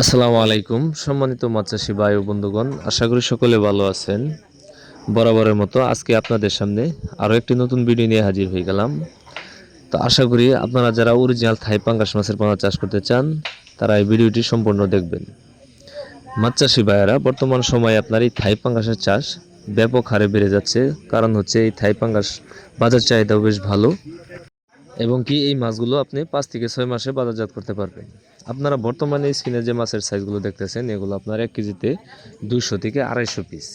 আসসালামু আলাইকুম, সম্মানিত মাছাসী ভাই ও বন্ধুগণ, আশা করি সকলে ভালো আছেন। বরাবরের মতো আজকে আপনাদের সামনে আরও একটি নতুন ভিডিও নিয়ে হাজির হয়ে গেলাম। তো আশা করি আপনারা যারা অরিজিনাল থাই পাঙ্গাস মাছের পোনা চাষ করতে চান, তারা এই ভিডিওটি সম্পূর্ণ দেখবেন। মাছ চাষি ভাইয়েরা, বর্তমান সময়ে আপনার এই থাই পাঙ্গাসের চাষ ব্যাপক হারে বেড়ে যাচ্ছে। কারণ হচ্ছে এই থাই পাঙ্গাস বাজার চাহিদাও বেশ ভালো। এবং কি এই মাছগুলো আপনি পাঁচ থেকে ছয় মাসে বাজারজাত করতে পারবেন? আপনারা বর্তমানে স্ক্রিনে যে মাছের সাইজগুলো দেখতেছেন, এগুলো আপনার এক কেজিতে দুশো থেকে আড়াইশো পিস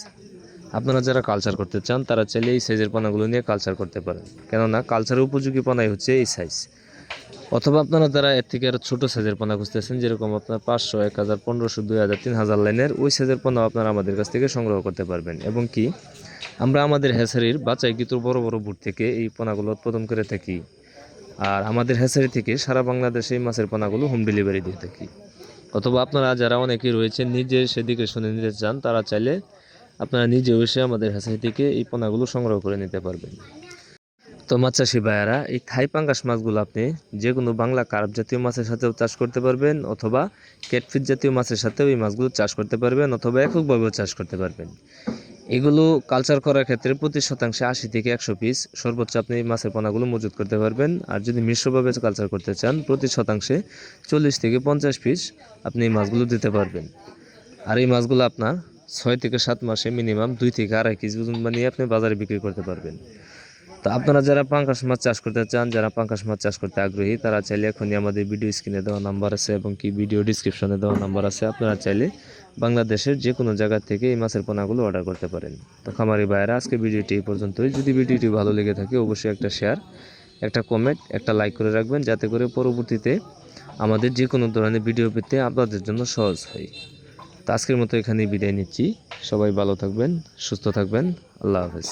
আপনারা যারা কালচার করতে চান, তারা চাইলে এই সাইজের পানাগুলো নিয়ে কালচার করতে পারেন। কেননা কালচারের উপযোগী পানাই হচ্ছে এই সাইজ অথবা আপনারা যারা এর থেকে আরও ছোটো সাইজের পানা খুঁজতেছেন, যেরকম আপনার পাঁচশো, এক হাজার, পনেরোশো, দুই হাজার, তিন হাজার লাইনের, ওই সাইজের পানাও আপনারা আমাদের কাছ থেকে সংগ্রহ করতে পারবেন। এবং কি, আমরা আমাদের হ্যাসারির বাচ্চাইকৃত বড় বড় বুট থেকে এই পোনাগুলো উৎপাদন করে থাকি। আর আমাদের হ্যাচারি থেকে সারা বাংলাদেশে এই মাছের পোনাগুলো হোম ডেলিভারি দিয়ে থাকি। অথবা আপনারা যারা অনেকেই রয়েছেন, নিজে সেদিকে শুনে নিতে চান, তারা চাইলে আপনারা নিজেও এসে আমাদের হ্যাচারি থেকে এই পোনাগুলো সংগ্রহ করে নিতে পারবেন। তো মাছ চাষি ভাইয়ারা, এই থাই পাঙ্গাস মাছগুলো আপনি যে কোনো বাংলা কার্প জাতীয় মাছের সাথেও চাষ করতে পারবেন, অথবা ক্যাটফিট জাতীয় মাছের সাথেও এই মাছগুলো চাষ করতে পারবেন, অথবা এককভাবেও চাষ করতে পারবেন। এগুলো কালচার করার ক্ষেত্রে প্রতি শতাংশে আশি থেকে একশো পিস সর্বোচ্চ আপনি মাছের পোনাগুলো মজুত করতে পারবেন। আর যদি মিশ্রভাবে কালচার করতে চান, প্রতি শতাংশে চল্লিশ থেকে পঞ্চাশ পিস আপনি এই মাছগুলো দিতে পারবেন। আর এই মাছগুলো আপনার ছয় থেকে সাত মাসে মিনিমাম দুই থেকে আড়াই কেজি ওজন বানিয়ে আপনি বাজারে বিক্রি করতে পারবেন। তো আপনারা যারা পাঙ্কাশ মাছ চাষ করতে চান, যারা পাঙ্কাশ মাছ চাষ করতে আগ্রহী, তারা চাইলে এখনই আমাদের ভিডিও স্ক্রিনে দেওয়া নাম্বার আছে এবং কি ভিডিও ডিসক্রিপশনে দেওয়া নাম্বার আছে, আপনারা চাইলে বাংলাদেশের যে কোনো জায়গার থেকে এই মাছের পোনাগুলো অর্ডার করতে পারেন। তো খামারি ভাইয়েরা আজকে ভিডিওটি এই পর্যন্তই। যদি ভিডিওটি ভালো লেগে থাকে, অবশ্যই একটা শেয়ার একটা কমেন্ট একটা লাইক করে রাখবেন, যাতে করে পরবর্তীতে আমাদের যে কোনো ধরনের ভিডিও পেতে আপনাদের জন্য সহজ হয়। তো আজকের মতো এখানেই বিদায় নিচ্ছি। সবাই ভালো থাকবেন, সুস্থ থাকবেন। আল্লাহ হাফেজ।